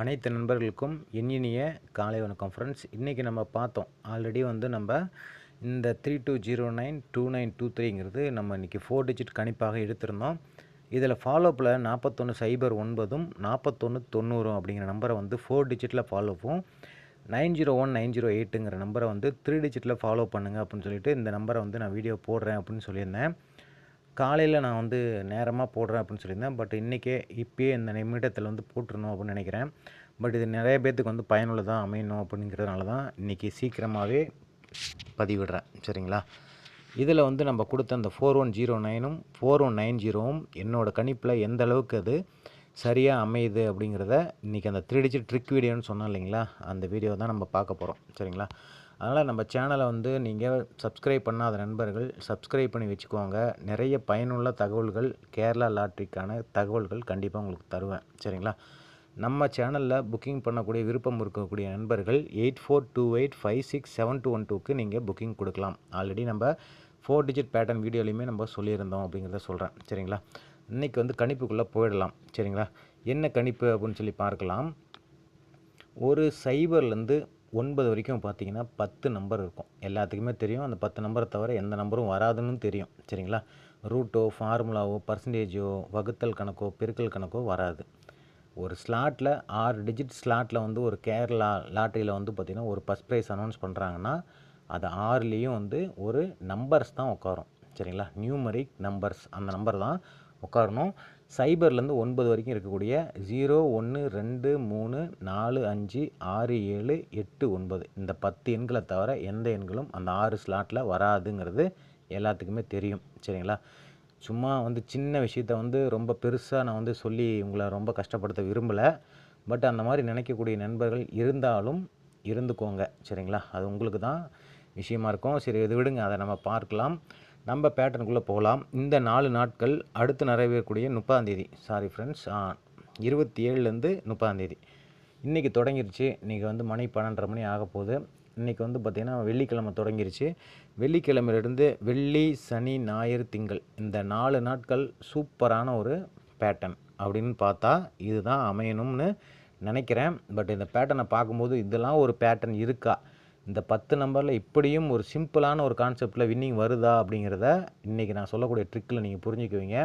அனைத்து நண்பர்களுக்கும் இனிய காலை வணக்கம் ஃப்ரெண்ட்ஸ் இன்றைக்கி நம்ம பார்த்தோம். ஆல்ரெடி வந்து நம்ம இந்த three two zero nine two nine two த்ரீங்கிறது நம்ம இன்றைக்கி ஃபோர் டிஜிட் கணிப்பாக எடுத்திருந்தோம். இதில் ஃபாலோப்பில் நாற்பத்தொன்று சைபர் ஒன்பதும் நாற்பத்தொன்று தொண்ணூறும் அப்படிங்கிற நம்பரை வந்து ஃபோர் டிஜிட்டில் ஃபாலோவும் nine zero one nine zero எயிட்டுங்கிற நம்பரை வந்து த்ரீ டிஜிட்டில் ஃபாலோ பண்ணுங்கள் அப்படின்னு சொல்லிட்டு இந்த நம்பரை வந்து நான் வீடியோ போடுறேன் அப்படின்னு சொல்லியிருந்தேன். காலையில் நான் வந்து நேரமாக போடுறேன் அப்படின்னு சொல்லியிருந்தேன். பட் இன்றைக்கே இப்போயே இந்த நிமிடத்தில் வந்து போட்டுருணும் அப்படின்னு நினைக்கிறேன். பட் இது நிறைய பேர்த்துக்கு வந்து பயனுள்ளதாக அமையணும் அப்படிங்கிறதுனால தான் இன்றைக்கி சீக்கிரமாகவே பதிவிடுறேன். சரிங்களா? இதில் வந்து நம்ம கொடுத்த அந்த ஃபோர் ஒன் ஜீரோ நைனும் ஃபோர் ஒன் நைன் ஜீரோவும் என்னோடய கணிப்பில் எந்த அளவுக்கு அது சரியாக அமையுது அப்படிங்கிறத இன்றைக்கி அந்த த்ரீ டிஜிட் ட்ரிக் வீடியோன்னு சொன்னோம் இல்லைங்களா? அந்த வீடியோ தான் நம்ம பார்க்க போகிறோம் சரிங்களா? அதனால் நம்ம சேனலை வந்து நீங்கள் சப்ஸ்கிரைப் பண்ணாத நண்பர்கள் சப்ஸ்கிரைப் பண்ணி வச்சுக்கோங்க. நிறைய பயனுள்ள தகவல்கள் கேரளா லாட்ரிக்கான தகவல்கள் கண்டிப்பாக உங்களுக்கு தருவேன். சரிங்களா? நம்ம சேனலில் புக்கிங் பண்ணக்கூடிய விருப்பம் இருக்கக்கூடிய நண்பர்கள் eight four two eight five six seven two one டூக்கு நீங்கள் புக்கிங் கொடுக்கலாம். ஆல்ரெடி நம்ம ஃபோர் டிஜிட் பேட்டர்ன் வீடியோலையுமே நம்ம சொல்லியிருந்தோம் அப்படிங்கிறத சொல்கிறேன் சரிங்களா? இன்றைக்கி வந்து கணிப்புக்குள்ளே போயிடலாம். சரிங்களா? என்ன கணிப்பு அப்படின்னு சொல்லி பார்க்கலாம். ஒரு சைபர்லேருந்து ஒன்பது வரைக்கும் பார்த்தீங்கன்னா பத்து நம்பர் இருக்கும். எல்லாத்துக்குமே தெரியும். அந்த பத்து நம்பரை தவிர எந்த நம்பரும் வராதுன்னு தெரியும். சரிங்களா? ரூட்டோ ஃபார்முலாவோ பர்சன்டேஜோ வகுத்தல் கணக்கோ பெருக்கல் கணக்கோ வராது. ஒரு ஸ்லாட்டில் ஆறு டிஜிட் ஸ்லாட்டில் வந்து ஒரு கேரளா லாட்ரியில் வந்து பார்த்திங்கன்னா ஒரு ஃபஸ்ட் ப்ரைஸ் அனௌன்ஸ் பண்ணுறாங்கன்னா அது ஆறுலேயும் வந்து ஒரு நம்பர்ஸ் தான் உட்காரும். சரிங்களா? நியூமரிக் நம்பர்ஸ் அந்த நம்பர் தான் உட்காரணும். சைபர்லேருந்து ஒன்பது வரைக்கும் இருக்கக்கூடிய ஜீரோ ஒன்று ரெண்டு மூணு நாலு அஞ்சு ஆறு ஏழு எட்டு ஒன்பது. இந்த பத்து எண்களை தவிர எந்த எண்களும் அந்த ஆறு ஸ்லாட்டில் வராதுங்கிறது எல்லாத்துக்குமே தெரியும். சரிங்களா? சும்மா வந்து சின்ன விஷயத்த வந்து ரொம்ப பெருசாக நான் வந்து சொல்லி உங்களை ரொம்ப கஷ்டப்படுத்த விரும்பலை. பட் அந்த மாதிரி நினைக்கக்கூடிய நண்பர்கள் இருந்தாலும் இருந்துக்கோங்க. சரிங்களா? அது உங்களுக்கு தான் விஷயமா இருக்கும். சரி இது விடுங்க. அதை நம்ம பார்க்கலாம். நம்ம பேட்டர்னுக்குள்ளே போகலாம். இந்த நாலு நாட்கள் அடுத்து நிறைவேறக்கூடிய முப்பதாந்தேதி சாரி ஃப்ரெண்ட்ஸ் இருபத்தி ஏழுலேருந்து முப்பதாந்தேதி இன்றைக்கி தொடங்கிருச்சு. இன்றைக்கி வந்து மணி பன்னெண்டரை மணி ஆக போகுது. இன்றைக்கி வந்து பார்த்திங்கன்னா வெள்ளிக்கிழமை தொடங்கிருச்சு. வெள்ளிக்கிழமையிலேருந்து வெள்ளி சனி ஞாயிறு திங்கள் இந்த நாலு நாட்கள் சூப்பரான ஒரு பேட்டர்ன் அப்படின்னு பார்த்தா இதுதான் அமையணும்னு நினைக்கிறேன். பட் இந்த பேட்டர்னை பார்க்கும்போது இதெல்லாம் ஒரு பேட்டர்ன் இருக்கா? இந்த பத்து நம்பரில் இப்படியும் ஒரு சிம்பிளான ஒரு கான்செப்டில் வின்னிங் வருதா அப்படிங்கிறத இன்றைக்கி நான் சொல்லக்கூடிய ட்ரிக்கில் நீங்கள் புரிஞ்சுக்குவீங்க.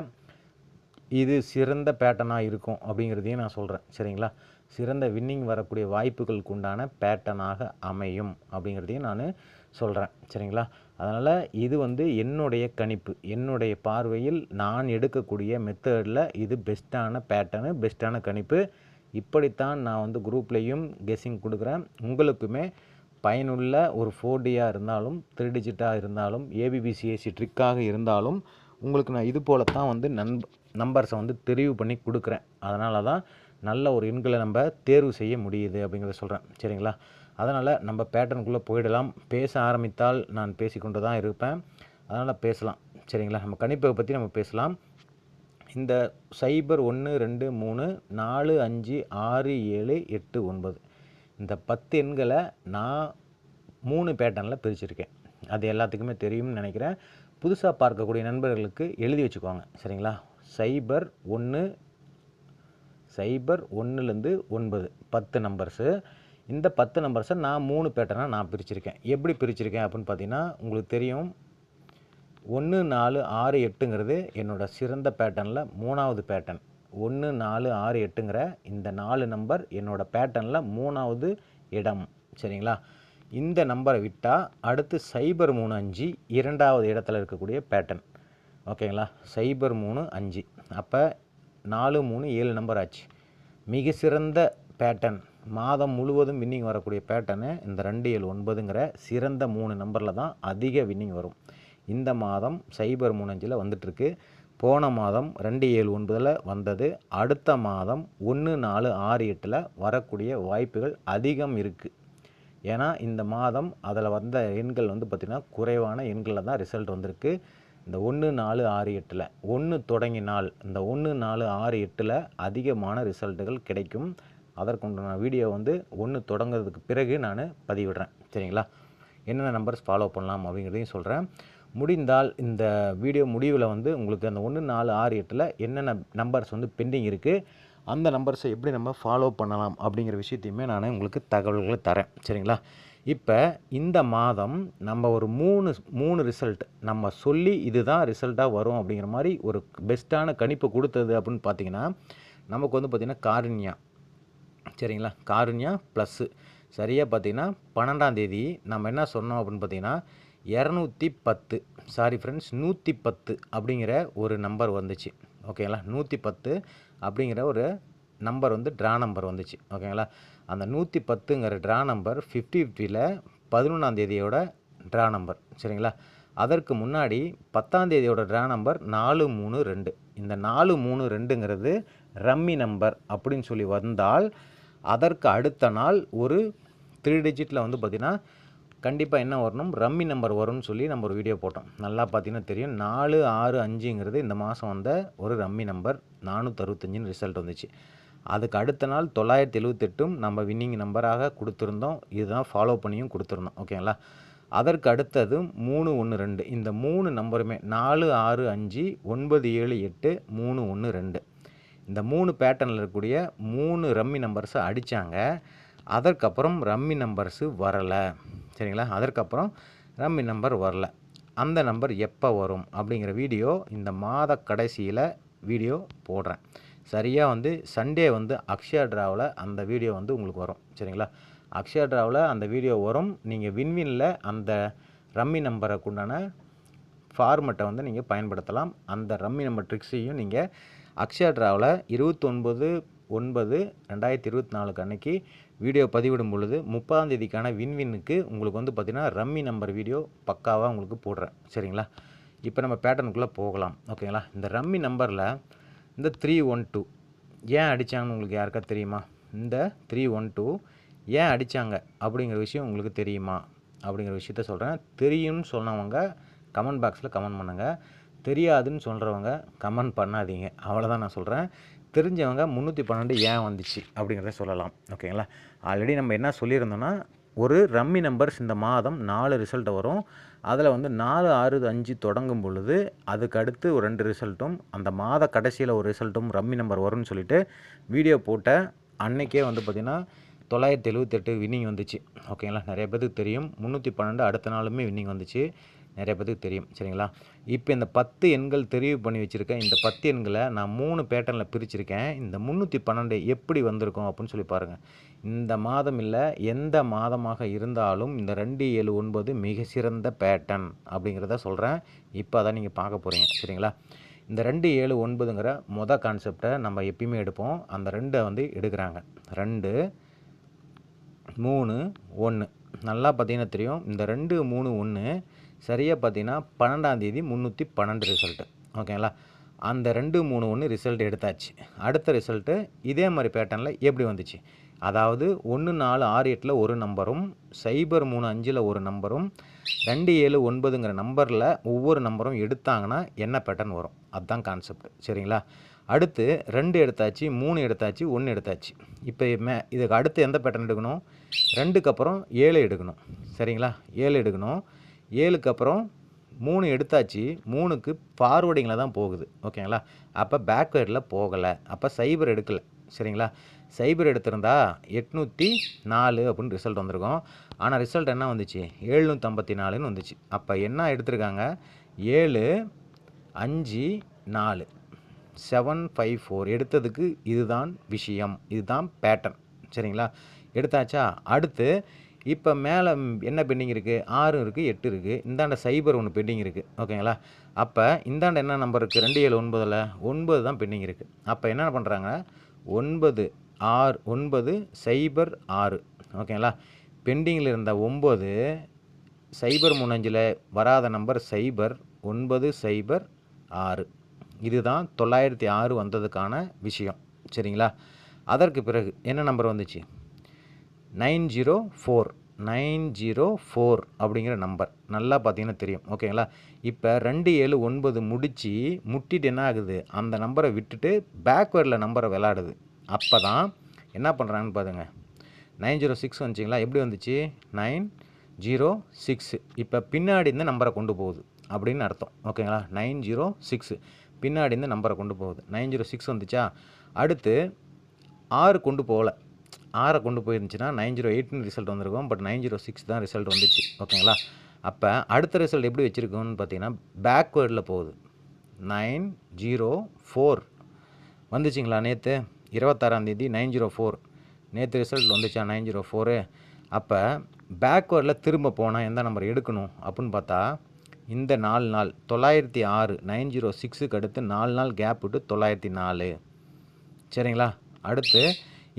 இது சிறந்த பேட்டர்னாக இருக்கும் அப்படிங்கிறதையும் நான் சொல்கிறேன் சரிங்களா? சிறந்த வின்னிங் வரக்கூடிய வாய்ப்புகளுக்கு உண்டான பேட்டர்னாக அமையும் அப்படிங்கிறதையும் நான் சொல்கிறேன் சரிங்களா? அதனால் இது வந்து என்னுடைய கணிப்பு என்னுடைய பார்வையில் நான் எடுக்கக்கூடிய மெத்தடில் இது பெஸ்ட்டான பேட்டர்னு பெஸ்ட்டான கணிப்பு. இப்படித்தான் நான் வந்து குரூப்லேயும் கெஸ்ஸிங் கொடுக்குறேன். உங்களுக்குமே பயனுள்ள ஒரு ஃபோர் டியாக இருந்தாலும் த்ரீ டிஜிட்டாக இருந்தாலும் ஏபிபிசிஏசி ட்ரிக்காக இருந்தாலும் உங்களுக்கு நான் இது போல தான் வந்து நண்ப நம்பர்ஸை வந்து தெரிவு பண்ணி கொடுக்குறேன். அதனால தான் நல்ல ஒரு எண்களை நம்ம தேர்வு செய்ய முடியுது அப்படிங்கிறத சொல்கிறேன் சரிங்களா? அதனால் நம்ம பேட்டர்னுக்குள்ளே போயிடலாம். பேச ஆரம்பித்தால் நான் பேசிக்கொண்டு தான் இருப்பேன். அதனால் பேசலாம். சரிங்களா? நம்ம கணிப்பை பற்றி நம்ம பேசலாம். இந்த சைபர் ஒன்று ரெண்டு மூணு நாலு அஞ்சு ஆறு ஏழு எட்டு ஒன்பது. இந்த பத்து எண்களை நான் மூணு பேட்டர்னில் பிரிச்சுருக்கேன். அது எல்லாத்துக்குமே தெரியும்னு நினைக்கிறேன். புதுசாக பார்க்கக்கூடிய நண்பர்களுக்கு எழுதி வச்சுக்கோங்க. சரிங்களா? சைபர் ஒன்று சைபர் ஒன்றுலேருந்து ஒன்பது. பத்து நம்பர்ஸு இந்த பத்து நம்பர்ஸை நான் மூணு பேட்டர்னாக நான் பிரிச்சிருக்கேன். எப்படி பிரிச்சிருக்கேன் அப்படின்னு பார்த்தீங்கன்னா உங்களுக்கு தெரியும். ஒன்று நாலு ஆறு எட்டுங்கிறது என்னோடய சிறந்த பேட்டர்னில் மூணாவது பேட்டர்ன் ஒன்று நாலு ஆறு எட்டுங்கிற இந்த நாலு நம்பர் என்னோடய பேட்டர்னில் மூணாவது இடம். சரிங்களா? இந்த நம்பரை விட்டால் அடுத்து சைபர் மூணு அஞ்சு இரண்டாவது இடத்துல இருக்கக்கூடிய பேட்டர்ன் ஓகேங்களா? சைபர் மூணு அஞ்சு. அப்போ நாலு மூணு ஏழு நம்பர் ஆச்சு. மிக சிறந்த பேட்டர்ன் மாதம் முழுவதும் வின்னிங் வரக்கூடிய பேட்டர்னு இந்த ரெண்டு ஏழு ஒன்பதுங்கிற சிறந்த மூணு நம்பரில் தான் அதிக வின்னிங் வரும். இந்த மாதம் சைபர் மூணு அஞ்சில் வந்துட்டுருக்கு போன மாதம் ரெண்டு ஏழு ஒன்பதில் வந்தது. அடுத்த மாதம் ஒன்று நாலு ஆறு எட்டில் வரக்கூடிய வாய்ப்புகள் அதிகம் இருக்குது ஏன்னா இந்த மாதம் அதில் வந்த எண்கள் வந்து பார்த்திங்கன்னா குறைவான எண்களில் தான் ரிசல்ட் வந்திருக்கு. இந்த ஒன்று நாலு ஆறு எட்டில் ஒன்று தொடங்கினால் இந்த ஒன்று நாலு ஆறு எட்டில் அதிகமான ரிசல்ட்டுகள் கிடைக்கும். அதற்குண்டான வீடியோ வந்து ஒன்று தொடங்குறதுக்கு பிறகு நான் பதிவிடுறேன். சரிங்களா? என்னென்ன நம்பர்ஸ் ஃபாலோ பண்ணலாம் அப்படிங்கிறதையும் சொல்கிறேன் முடிந்தால் இந்த வீடியோ முடிவில் வந்து உங்களுக்கு அந்த ஒன்று நாலு ஆறு எட்டில் என்னென்ன நம்பர்ஸ் வந்து பெண்டிங் இருக்குது அந்த நம்பர்ஸை எப்படி நம்ம ஃபாலோ பண்ணலாம் அப்படிங்கிற விஷயத்தையுமே நான் உங்களுக்கு தகவல்களை தரேன். சரிங்களா? இப்போ இந்த மாதம் நம்ம ஒரு மூணு மூணு ரிசல்ட் நம்ம சொல்லி இதுதான் ரிசல்ட்டாக வரும் அப்படிங்கிற மாதிரி ஒரு பெஸ்ட்டான கணிப்பு கொடுத்தது அப்படின்னு பார்த்தீங்கன்னா நமக்கு வந்து பார்த்திங்கன்னா காருண்யா. சரிங்களா? காருண்யா ப்ளஸ்ஸு சரியாக பார்த்தீங்கன்னா பன்னெண்டாம் தேதி நம்ம என்ன சொன்னோம் அப்படின்னு பார்த்தீங்கன்னா இரநூத்தி பத்து. சாரி ஃப்ரெண்ட்ஸ் நூற்றி பத்து அப்படிங்கிற ஒரு நம்பர் வந்துச்சு. ஓகேங்களா நூற்றி பத்து அப்படிங்கிற ஒரு நம்பர் வந்து ட்ரா நம்பர் வந்துச்சு. ஓகேங்களா அந்த நூற்றி பத்துங்கிற ட்ரா நம்பர் ஃபிஃப்டி ஃபிஃப்டியில் பதினொன்றாம் தேதியோட ட்ரா நம்பர் சரிங்களா? அதற்கு முன்னாடி பத்தாம் தேதியோட ட்ரா நம்பர் நாலு மூணு ரெண்டு. இந்த நாலு மூணு ரெண்டுங்கிறது ரம்மி நம்பர் அப்படின்னு சொல்லி வந்தால் அதற்கு அடுத்த நாள் ஒரு த்ரீ டிஜிட்டில் வந்து பார்த்திங்கன்னா கண்டிப்பாக என்ன வரணும்? ரம்மி நம்பர் வரும்னு சொல்லி நம்ம ஒரு வீடியோ போட்டோம். நல்லா பார்த்தீங்கன்னா தெரியும். நாலு ஆறு அஞ்சுங்கிறது இந்த மாதம் வந்த ஒரு ரம்மி நம்பர் நானூற்றறுபத்தஞ்சின்னு ரிசல்ட் வந்துச்சு. அதுக்கு அடுத்த நாள் தொள்ளாயிரத்தி எழுபத்தெட்டும் நம்ம வின்னிங் நம்பராக கொடுத்துருந்தோம். இதுதான் ஃபாலோ பண்ணியும் கொடுத்துருந்தோம். ஓகேங்களா அதற்கு அடுத்தது மூணு ஒன்று ரெண்டு. இந்த மூணு நம்பருமே நாலு ஆறு அஞ்சு ஒன்பது ஏழு எட்டு மூணு ஒன்று ரெண்டு. இந்த மூணு பேட்டர்னில் இருக்கக்கூடிய மூணு ரம்மி நம்பர்ஸை அடித்தாங்க அதற்கப்புறம் ரம்மி நம்பர்ஸு வரலை. சரிங்களா? அதற்கப்புறம் ரம்மி நம்பர் வரல. அந்த நம்பர் எப்போ வரும் அப்படிங்கிற வீடியோ இந்த மாத கடைசியில் வீடியோ போடுறேன். சரியாக வந்து சண்டே வந்து அக்ஷயா ட்ராவில் அந்த வீடியோ வந்து உங்களுக்கு வரும். சரிங்களா? அக்ஷயா ட்ராவில் அந்த வீடியோ வரும். நீங்கள் வின்வினில் அந்த ரம்மி நம்பரை உண்டான ஃபார்மெட்டை வந்து நீங்கள் பயன்படுத்தலாம். அந்த ரம்மி நம்பர் ட்ரிக்ஸையும் நீங்கள் அக்ஷயா ட்ராவில் இருபத்தொன்பது ஒன்பது ரெண்டாயிரத்தி இருபத்தி நாலுக்கு அன்னைக்கு வீடியோ பதிவிடும் பொழுது முப்பதாம் தேதிக்கான வின்வின்னுக்கு உங்களுக்கு வந்து பார்த்திங்கன்னா ரம்மி நம்பர் வீடியோ பக்காவாக உங்களுக்கு போடுறேன். சரிங்களா? இப்போ நம்ம பேட்டர்னுக்குள்ளே போகலாம். ஓகேங்களா? இந்த ரம்மி நம்பரில் இந்த த்ரீ ஒன் டூ ஏன் அடித்தாங்கன்னு உங்களுக்கு யாருக்கா தெரியுமா? இந்த த்ரீ ஒன் டூ ஏன் அடித்தாங்க அப்படிங்கிற விஷயம் உங்களுக்கு தெரியுமா? அப்படிங்கிற விஷயத்த சொல்கிறேன் தெரியும்னு சொன்னவங்க கமெண்ட் பாக்ஸில் கமெண்ட் பண்ணுங்கள் தெரியாதுன்னு சொல்கிறவங்க கமெண்ட் பண்ணாதீங்க. அவ்வளோதான் நான் சொல்கிறேன் தெரிஞ்சவங்க முந்நூற்றி பன்னெண்டு ஏன் வந்துச்சு அப்படிங்கிறத சொல்லலாம். ஓகேங்களா? ஆல்ரெடி நம்ம என்ன சொல்லியிருந்தோன்னா ஒரு ரம்மி நம்பர்ஸ் இந்த மாதம் நாலு ரிசல்ட் வரும். அதில் வந்து நாலு ஆறு அஞ்சு தொடங்கும் பொழுது அதுக்கு அடுத்து ஒரு ரெண்டு ரிசல்ட்டும் அந்த மாத கடைசியில் ஒரு ரிசல்ட்டும் ரம்மி நம்பர் வரும்னு சொல்லிட்டு வீடியோ போட்ட அன்னைக்கே வந்து பார்த்திங்கன்னா தொள்ளாயிரத்தி எழுபத்தெட்டு வின்னிங் வந்துச்சு. ஓகேங்களா? நிறைய பேருக்கு தெரியும். முந்நூற்றி பன்னெண்டு அடுத்த நாளுமே வின்னிங் வந்துச்சு. நிறைய பேருக்கு தெரியும் சரிங்களா? இப்போ இந்த பத்து எண்கள் தெரிவு பண்ணி வச்சுருக்கேன். இந்த பத்து எண்களை நான் மூணு பேட்டர்னில் பிரிச்சிருக்கேன். இந்த முந்நூற்றி பன்னெண்டு எப்படி வந்திருக்கும் அப்படின்னு சொல்லி பாருங்கள் இந்த மாதம் இல்லை எந்த மாதமாக இருந்தாலும் இந்த ரெண்டு ஏழு ஒன்பது மிக சிறந்த பேட்டர்ன் அப்படிங்கிறத சொல்கிறேன் இப்போ அதான் நீங்கள் பார்க்க போகிறீங்க சரிங்களா? இந்த ரெண்டு ஏழு ஒன்பதுங்கிற மொதல் கான்செப்டை நம்ம எப்பயுமே எடுப்போம். அந்த ரெண்டை வந்து எடுக்கிறாங்க. ரெண்டு மூணு ஒன்று நல்லா பார்த்தீங்கன்னா தெரியும். இந்த ரெண்டு மூணு ஒன்று சரியாக பார்த்தீங்கன்னா பன்னெண்டாந்தேதி முந்நூற்றி பன்னெண்டு ரிசல்ட்டு ஓகேங்களா? அந்த ரெண்டு மூணு ஒன்று ரிசல்ட் எடுத்தாச்சு. அடுத்த ரிசல்ட்டு இதே மாதிரி பேட்டர்னில் எப்படி வந்துச்சு? அதாவது ஒன்று நாலு ஆறு எட்டில் ஒரு நம்பரும் சைபர் மூணு அஞ்சில் ஒரு நம்பரும் ரெண்டு ஏழு ஒன்பதுங்கிற நம்பரில் ஒவ்வொரு நம்பரும் எடுத்தாங்கன்னா என்ன பேட்டர்ன் வரும்? அதுதான் கான்செப்ட் சரிங்களா? அடுத்து ரெண்டு எடுத்தாச்சு மூணு எடுத்தாச்சு ஒன்று எடுத்தாச்சு. இப்போ மே இதுக்கு அடுத்து எந்த பேட்டர்ன் எடுக்கணும்? ரெண்டுக்கு அப்புறம் ஏழு எடுக்கணும். சரிங்களா? ஏழு எடுக்கணும். ஏழுக்கு அப்புறம் மூணு எடுத்தாச்சு மூணுக்கு ஃபார்வர்டிங்கில் தான் போகுது. ஓகேங்களா? அப்போ பேக்வேர்டில் போகலை. அப்போ சைபர் எடுக்கலை. சரிங்களா? சைபர் எடுத்திருந்தா எட்நூற்றி நாலு அப்படின்னு ரிசல்ட் வந்திருக்கும். ஆனால் ரிசல்ட் என்ன வந்துச்சு? எழுநூற்றம்பத்தி நாலுன்னு வந்துச்சு. அப்போ என்ன எடுத்திருக்காங்க? ஏழு அஞ்சு நாலு. செவன் ஃபைவ் ஃபோர் எடுத்ததுக்கு இதுதான் விஷயம். இதுதான் பேட்டர்ன் சரிங்களா? எடுத்தாச்சா? அடுத்து இப்போ மேலே என்ன பெண்டிங் இருக்குது ஆறு இருக்குது எட்டு இருக்குது இந்தாண்ட சைபர் ஒன்று பெண்டிங் இருக்குது ஓகேங்களா அப்போ இந்தாண்ட என்ன நம்பர் இருக்குது ரெண்டு ஏழு ஒன்பதில்? ஒன்பது தான் பெண்டிங் இருக்குது அப்போ என்ன பண்ணுறாங்க ஒன்பது ஆறு ஒன்பது சைபர் ஆறு. ஓகேங்களா பெண்டிங்கில் இருந்த ஒம்பது சைபர் மூணஞ்சில் வராத நம்பர் சைபர் ஒன்பது சைபர் ஆறு. இதுதான் தொள்ளாயிரத்தி ஆறு வந்ததுக்கான விஷயம். சரிங்களா? அதற்கு பிறகு என்ன நம்பர் வந்துச்சு? Nine zero four nine zero four அப்படிங்கிற நம்பர். நல்லா பார்த்தீங்கன்னா தெரியும். ஓகேங்களா? இப்போ ரெண்டு ஏழு ஒன்பது முடித்து முட்டிட்டு என்ன ஆகுது? அந்த நம்பரை விட்டுட்டு பேக்வேர்டில் நம்பரை விளாடுது. அப்போ தான் என்ன பண்ணுறாங்கன்னு பாருங்க. நைன் ஜீரோ சிக்ஸ் வந்துச்சிங்களா? எப்படி வந்துச்சு? Nine zero six. இப்போ பின்னாடி இந்த நம்பரை கொண்டு போகுது அப்படின்னு அர்த்தம். ஓகேங்களா? Nine zero six. பின்னாடி இந்த நம்பரை கொண்டு போகுது. நைன் ஜீரோ சிக்ஸ் வந்துச்சா? அடுத்து ஆறு கொண்டு போகல. ஆறை கொண்டு போயிருந்துச்சுன்னா நைன் ஜீரோ எயிட்னு ரிசல்ட் வந்திருக்கும். பட் நைன் ஜீரோ சிக்ஸ் தான் ரிசல்ட் வந்துச்சு. ஓகேங்களா அப்போ அடுத்த ரிசல்ட் எப்படி வச்சுருக்கோன்னு பார்த்தீங்கன்னா பேக்வேர்டில் போகுது. நைன் ஜீரோ ஃபோர் வந்துச்சுங்களா நேற்று இருபத்தாறாந்தேதி நைன் ஜீரோ ஃபோர் நேற்று ரிசல்ட் வந்துச்சா நைன் ஜீரோ ஃபோரு அப்போ பேக்வேர்டில் திரும்ப போனால் எந்த நம்பர் எடுக்கணும் அப்படின்னு பார்த்தா இந்த நாலு நாள் தொள்ளாயிரத்தி ஆறு நைன் ஜீரோ சிக்ஸுக்கு அடுத்து நாலு நாள் கேப் விட்டு தொள்ளாயிரத்தி நாலு. சரிங்களா? அடுத்து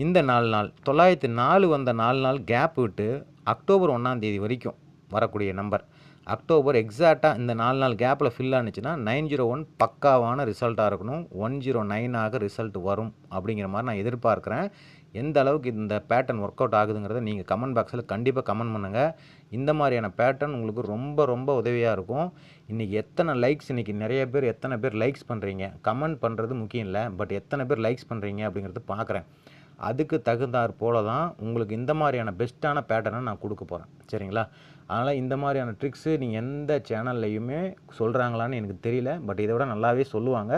இந்த நாலு நாள் தொள்ளாயிரத்தி நாலு வந்த நாலு நாள் கேப் விட்டு அக்டோபர் ஒன்றாந்தேதி வரைக்கும் வரக்கூடிய நம்பர் அக்டோபர் எக்ஸாக்டாக இந்த நாலு நாள் கேப்பில் ஃபில் ஆனிச்சுன்னா நைன் ஜீரோ ஒன் பக்காவான ரிசல்ட்டாக இருக்கணும். ஒன் ஜீரோ நைனாக ரிசல்ட் வரும் அப்படிங்கிற மாதிரி நான் எதிர்பார்க்குறேன். எந்த அளவுக்கு இந்த பேட்டர்ன் ஒர்க் அவுட் ஆகுதுங்கிறத நீங்கள் கமெண்ட் பாக்ஸில் கண்டிப்பாக கமெண்ட் பண்ணுங்கள் இந்த மாதிரியான பேட்டர்ன் உங்களுக்கு ரொம்ப ரொம்ப உதவியாக இருக்கும். இன்றைக்கி எத்தனை லைக்ஸ் இன்றைக்கி நிறைய பேர் எத்தனை பேர் லைக்ஸ் பண்ணுறீங்க கமெண்ட் பண்ணுறது முக்கியம் இல்லை பட் எத்தனை பேர் லைக்ஸ் பண்ணுறீங்க அப்படிங்கிறது பார்க்குறேன். அதுக்கு தகுந்தாற் போல தான் உங்களுக்கு இந்த மாதிரியான பெஸ்ட்டான பேட்டர்னை நான் கொடுக்க போகிறேன் சரிங்களா? அதனால் இந்த மாதிரியான ட்ரிக்ஸு நீங்கள் எந்த சேனல்லையுமே சொல்கிறாங்களான்னு எனக்கு தெரியல. பட் இதை விட நல்லாவே சொல்லுவாங்க.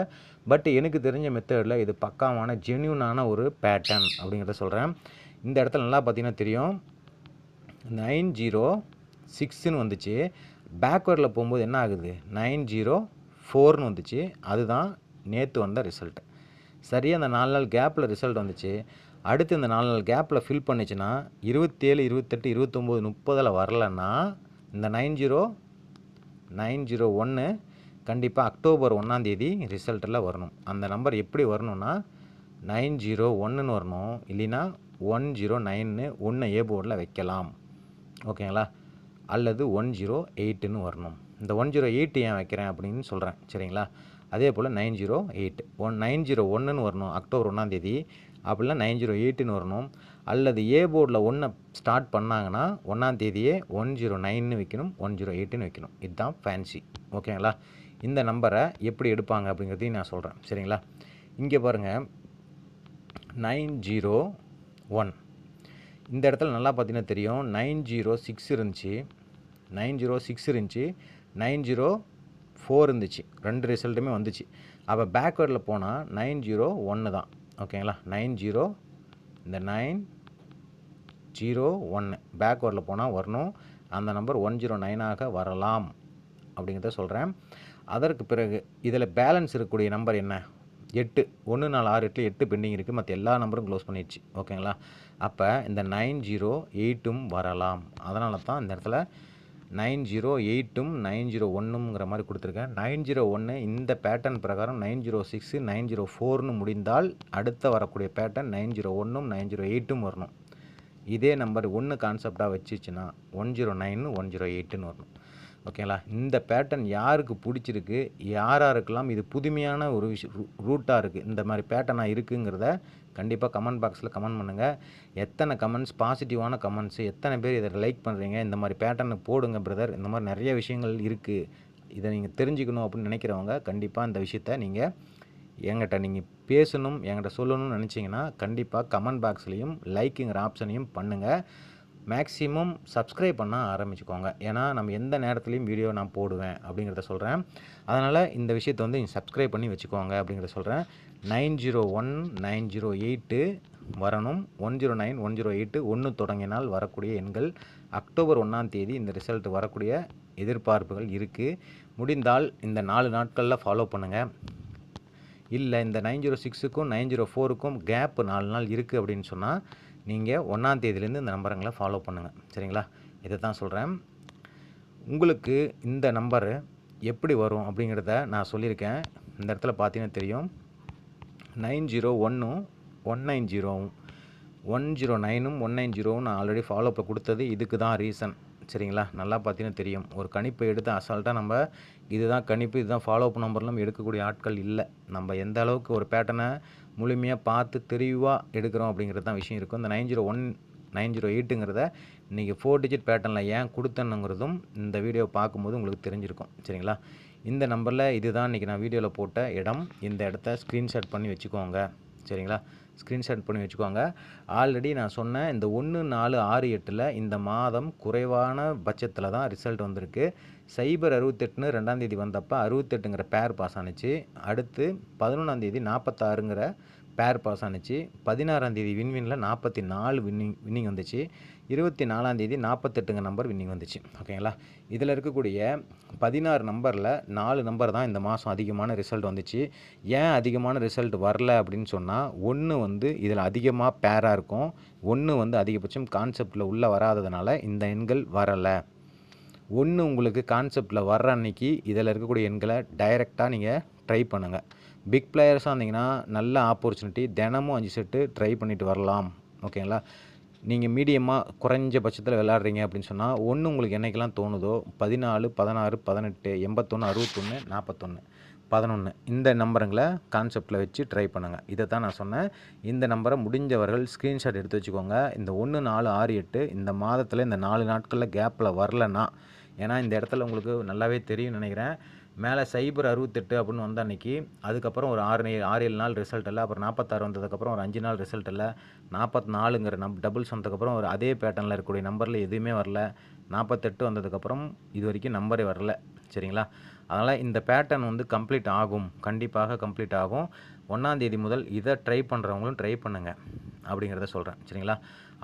பட் எனக்கு தெரிஞ்ச மெத்தடில் இது பக்காவான ஜென்யூனான ஒரு பேட்டர்ன் அப்படிங்கிறத சொல்கிறேன் இந்த இடத்துல நல்லா பார்த்தீங்கன்னா தெரியும். நைன் ஜீரோ சிக்ஸ்னு வந்துச்சு. பேக்வேர்டில் போகும்போது என்ன ஆகுது? நைன் ஜீரோ ஃபோர்னு வந்துச்சு. அதுதான் நேற்று வந்த ரிசல்ட்டு சரியாக அந்த நாலு நாள் கேப்பில் ரிசல்ட் வந்துச்சு. அடுத்து இந்த நாலு நாள் கேப்பில் ஃபில் பண்ணிச்சுன்னா இருபத்தேழு இருபத்தெட்டு இருபத்தொம்போது முப்பதில் வரலன்னா இந்த நைன் ஜீரோ நைன் ஜீரோ ஒன்று கண்டிப்பாக அக்டோபர் ஒன்றாந்தேதி ரிசல்ட்டில் வரணும். அந்த நம்பர் எப்படி வரணும்னா நைன் ஜீரோ ஒன்றுன்னு வரணும். இல்லைன்னா ஒன் ஜீரோ நைன்னு ஒன்று ஏ போர்டில் வைக்கலாம். ஓகேங்களா அல்லது ஒன் ஜீரோ எயிட்டுன்னு வரணும். இந்த ஒன் ஜீரோ எயிட் ஏன் வைக்கிறேன் அப்படின்னு சொல்கிறேன் சரிங்களா? அதே போல் nine zero eight one nine zero ஒன்றுன்னு வரணும். அக்டோபர் ஒன்றாந்தேதி அப்படிலாம் நைன் ஜீரோ எயிட்டுன்னு வரணும். அல்லது ஏ போர்டில் ஒன்றை ஸ்டார்ட் பண்ணாங்கன்னா ஒன்றாந்தேதியே ஒன் ஜீரோ நைன்னு வைக்கணும் ஒன் ஜீரோ எயிட்டுன்னு வைக்கணும். இதுதான் ஃபேன்சி ஓகேங்களா இந்த நம்பரை எப்படி எடுப்பாங்க அப்படிங்கிறதையும் நான் சொல்கிறேன் சரிங்களா? இங்கே பாருங்கள் நைன் ஜீரோ ஒன் இந்த இடத்துல நல்லா பார்த்தீங்கன்னா தெரியும். நைன் ஜீரோ சிக்ஸ் இருந்துச்சு. நைன் ஜீரோ சிக்ஸ் இருந்துச்சு. நைன் ஜீரோ ஃபோர் இருந்துச்சு. ரெண்டு ரிசல்ட்டுமே வந்துச்சு. அப்போ பேக்வேர்டில் போனால் நைன் ஜீரோ ஒன்று தான். ஓகேங்களா? நைன் ஜீரோ இந்த நைன் ஜீரோ ஒன்று பேக்வேர்டில் போனால் வரணும். அந்த நம்பர் ஒன் ஜீரோ நைனாக வரலாம் அப்படிங்கிறத சொல்கிறேன் அதற்கு பிறகு இதில் பேலன்ஸ் இருக்கக்கூடிய நம்பர் என்ன? எட்டு. ஒன்று நாலு ஆறு எட்டில் எட்டு பெண்டிங் இருக்குது மற்ற எல்லா நம்பரும் க்ளோஸ் பண்ணிடுச்சு. ஓகேங்களா? அப்போ இந்த நைன் ஜீரோ எயிட்டும் வரலாம். அதனால தான் இந்த இடத்துல நைன் ஜீரோ எயிட்டும் நைன் ஜீரோ ஒன்றுங்கிற மாதிரி கொடுத்துருக்கேன். நைன் ஜீரோ ஒன்று இந்த பேட்டர்ன் பிரகாரம் nine zero six nine zero ஃபோர்னு முடிந்தால் அடுத்த வரக்கூடிய பேட்டர்ன் நைன் ஜீரோ ஒன்றும் நைன் ஜீரோ எயிட்டும் வரணும். இதே நம்பர் ஒன்று கான்செப்டாக வச்சுச்சுன்னா one zero nine one zero எயிட்டுன்னு வரணும். ஓகேங்களா? இந்த பேட்டர்ன் யாருக்கு பிடிச்சிருக்கு? யார் யாருக்கெல்லாம் இது புதுமையான ஒரு விஷயம் ரூட்டாக இருக்குது இந்த மாதிரி பேட்டர்னாக இருக்குங்கிறத கண்டிப்பாக கமெண்ட் பாக்ஸில் கமெண்ட் பண்ணுங்கள் எத்தனை கமெண்ட்ஸ் பாசிட்டிவான கமெண்ட்ஸு எத்தனை பேர் இதை லைக் பண்ணுறீங்க இந்த மாதிரி பேட்டர்னு போடுங்க பிரதர் இந்த மாதிரி நிறைய விஷயங்கள் இருக்குது இதை நீங்கள் தெரிஞ்சுக்கணும் அப்படின்னு நினைக்கிறவங்க கண்டிப்பாக இந்த விஷயத்த நீங்கள் எங்கிட்ட நீங்கள் பேசணும் எங்கிட்ட சொல்லணும்னு நினச்சிங்கன்னா கண்டிப்பாக கமெண்ட் பாக்ஸ்லேயும் லைக்குங்கிற ஆப்ஷனையும் பண்ணுங்கள் மேக்ஸிமம் சப்ஸ்கிரைப் பண்ண ஆரம்பிச்சுக்கோங்க. ஏன்னா நம்ம எந்த நேரத்துலையும் வீடியோ நான் போடுவேன் அப்படிங்கிறத சொல்கிறேன் அதனால் இந்த விஷயத்தை வந்து நீங்கள் சப்ஸ்கிரைப் பண்ணி வச்சுக்கோங்க அப்படிங்கிறத சொல்கிறேன் nine zero one nine zero eight வரணும். One zero nine one zero eight ஒன்று தொடங்கினால் வரக்கூடிய எண்கள் அக்டோபர் ஒன்றாம் தேதி இந்த ரிசல்ட் வரக்கூடிய எதிர்பார்ப்புகள் இருக்குது முடிந்தால் இந்த நாலு நாட்களில் ஃபாலோ பண்ணுங்கள் இல்லை இந்த நைன் ஜீரோ சிக்ஸுக்கும் நைன் ஜீரோ ஃபோருக்கும் கேப் நாலு நாள் இருக்குது அப்படின்னு சொன்னால் நீங்கள் ஒன்றாம் தேதியிலேருந்து இந்த நம்பருங்களை ஃபாலோ பண்ணுங்கள் சரிங்களா? இதை தான் சொல்கிறேன் உங்களுக்கு இந்த நம்பரு எப்படி வரும் அப்படிங்கிறத நான் சொல்லியிருக்கேன். இந்த இடத்துல பார்த்தீங்கன்னா தெரியும். நைன் ஜீரோ ஒன்றும் ஒன் நைன் ஜீரோவும் ஒன் ஜீரோ நைனும் ஒன் நைன் ஜீரோவும் நான் ஆல்ரெடி ஃபாலோ அப்பில் கொடுத்தது இதுக்கு தான் ரீசன் சரிங்களா? நல்லா பார்த்தீங்கன்னா தெரியும். ஒரு கணிப்பை எடுத்து அசால்ட்டாக நம்ம இதுதான் கணிப்பு இதுதான் ஃபாலோ அப் நம்பர்லாம் எடுக்கக்கூடிய ஆட்கள் இல்லை. நம்ம எந்த அளவுக்கு ஒரு பேட்டர்னை முழுமையாக பார்த்து தெரிவாக எடுக்கிறோம் அப்படிங்கிறது தான் விஷயம் இருக்கும். இந்த nine zero one nine zero எயிட்டுங்கிறத இன்றைக்கி ஃபோர் டிஜிட் பேட்டர்னில் ஏன் கொடுத்தனுங்கிறதும் இந்த வீடியோ பார்க்கும்போது உங்களுக்கு தெரிஞ்சிருக்கும். சரிங்களா? இந்த நம்பரில் இதுதான் இன்றைக்கி நான் வீடியோவில் போட்ட இடம். இந்த இடத்த ஸ்க்ரீன்ஷாட் பண்ணி வச்சுக்கோங்க. சரிங்களா? ஸ்க்ரீன்ஷாட் பண்ணி வச்சுக்கோங்க. ஆல்ரெடி நான் சொன்னேன் இந்த ஒன்று நாலு ஆறு எட்டில் இந்த மாதம் குறைவான பட்சத்தில் தான் ரிசல்ட் வந்திருக்கு. சைபர் அறுபத்தெட்டுன்னு ரெண்டாந்தேதி வந்தப்போ அறுபத்தெட்டுங்கிற பேர் பாஸ் ஆனிச்சு. அடுத்து பதினொன்றாந்தேதி நாற்பத்தாறுங்கிற பேர் பாஸ் ஆணுச்சு பதினாறாந்தேதி வின்வினில் நாற்பத்தி நாலு வின்னிங் வின்னிங் வந்துச்சு. இருபத்தி நாலாந்தேதி நாற்பத்தெட்டுங்க நம்பர் வின்னிங் வந்துச்சு. ஓகேங்களா இதில் இருக்கக்கூடிய பதினாறு நம்பரில் நாலு நம்பர் தான் இந்த மாதம் அதிகமான ரிசல்ட் வந்துச்சு. ஏன் அதிகமான ரிசல்ட் வரல அப்படின்னு சொன்னால் ஒன்று வந்து இதில் அதிகமாக பேராக இருக்கும். ஒன்று வந்து அதிகபட்சம் கான்செப்டில் உள்ளே வராததுனால இந்த எண்கள் வரலை. ஒன்று உங்களுக்கு கான்செப்டில் வர்ற அன்னைக்கு இதில் இருக்கக்கூடிய எண்களை டைரெக்டாக நீங்கள் ட்ரை பண்ணுங்கள் பிக் பிளேயர்ஸாக இருந்தீங்கன்னா நல்ல ஆப்பர்ச்சுனிட்டி தினமும் அஞ்சு செட்டு ட்ரை பண்ணிட்டு வரலாம். ஓகேங்களா நீங்கள் மீடியமாக குறைஞ்ச பட்சத்தில் விளாட்றீங்க அப்படின்னு சொன்னால் ஒன்று உங்களுக்கு என்னைக்கெல்லாம் தோணுதோ பதினாலு பதினாறு பதினெட்டு எண்பத்தொன்று அறுபத்தொன்று நாற்பத்தொன்று பதினொன்று இந்த நம்பருங்களை கான்செப்டில் வச்சு ட்ரை பண்ணுங்கள் இதை தான் நான் சொன்னேன். இந்த நம்பரை முடிஞ்சவர்கள் ஸ்க்ரீன்ஷாட் எடுத்து வச்சுக்கோங்க. இந்த ஒன்று நாலு ஆறு எட்டு இந்த மாதத்தில் இந்த நாலு நாட்களில் கேப்பில் வரலன்னா ஏன்னா இந்த இடத்துல உங்களுக்கு நல்லாவே தெரியும் நினைக்கிறேன். மேலே சைபர் அறுபத்தெட்டு அப்படின்னு வந்த அன்னைக்கு அதுக்கப்புறம் ஒரு ஆறு ஆறு ஏழு நாள் ரிசல்ட் இல்லை அப்புறம் நாற்பத்தாறு வந்ததுக்கப்புறம் ஒரு அஞ்சு நாள் ரிசல்ட் இல்லை நாற்பத்தி நாலுங்கிற நம் டபுள்ஸ் வந்ததுக்கப்புறம் ஒரு அதே பேட்டர்னில் இருக்கக்கூடிய நம்பரில் எதுவுமே வரல நாற்பத்தெட்டு வந்ததுக்கப்புறம் இது வரைக்கும் நம்பரே வரல சரிங்களா? அதனால் இந்த பேட்டர்ன் வந்து கம்ப்ளீட் ஆகும் கண்டிப்பாக கம்ப்ளீட் ஆகும். ஒன்றாந்தேதி முதல் இதை ட்ரை பண்ணுறவங்களும் ட்ரை பண்ணுங்கள் அப்படிங்கிறத சொல்கிறேன் சரிங்களா?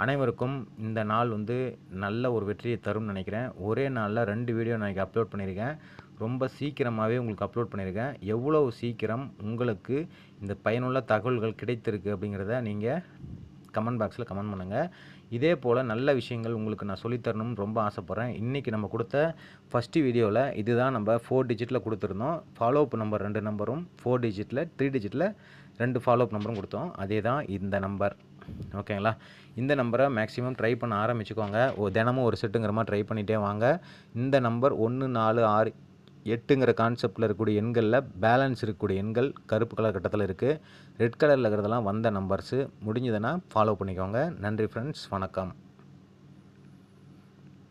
அனைவருக்கும் இந்த நாள் வந்து நல்ல ஒரு வெற்றியை தரும்னு நினைக்கிறேன். ஒரே நாளில் ரெண்டு வீடியோ நான் அப்லோட் பண்ணியிருக்கேன். ரொம்ப சீக்கிரமாகவே உங்களுக்கு அப்லோட் பண்ணியிருக்கேன். எவ்வளோ சீக்கிரம் உங்களுக்கு இந்த பயனுள்ள தகவல்கள் கிடைத்திருக்கு அப்படிங்கிறத நீங்கள் கமெண்ட் பாக்ஸில் கமெண்ட் பண்ணுங்கள் இதே போல் நல்ல விஷயங்கள் உங்களுக்கு நான் சொல்லித் தரணும்னு ரொம்ப ஆசைப்பட்றேன். இன்றைக்கி நம்ம கொடுத்த ஃபஸ்ட்டு வீடியோவில் இதுதான் நம்ம ஃபோர் டிஜிட்டில் கொடுத்துருந்தோம். ஃபாலோ அப் நம்பர் ரெண்டு நம்பரும் ஃபோர் டிஜிட்டில் த்ரீ டிஜிட்டில் ரெண்டு ஃபாலோ அப் நம்பரும் கொடுத்தோம். அதே தான் இந்த நம்பர் ஓகேங்களா இந்த நம்பரை மேக்ஸிமம் ட்ரை பண்ண ஆரம்பிச்சுக்கோங்க. ஓ தினமும் ஒரு செட்டுங்கிற மாதிரி ட்ரை பண்ணிகிட்டே வாங்க. இந்த நம்பர் ஒன்று நாலு ஆறு எட்டுங்கிற கான்செப்டில் இருக்கக்கூடிய எண்களில் பேலன்ஸ் இருக்கக்கூடிய எண்கள் கருப்பு கலர் கட்டத்தில் இருக்குது ரெட் கலரில் இருக்கிறதெல்லாம் வந்த நம்பர்ஸு முடிஞ்சதுன்னா ஃபாலோ பண்ணிக்கோங்க. நன்றி ஃப்ரெண்ட்ஸ் வணக்கம்.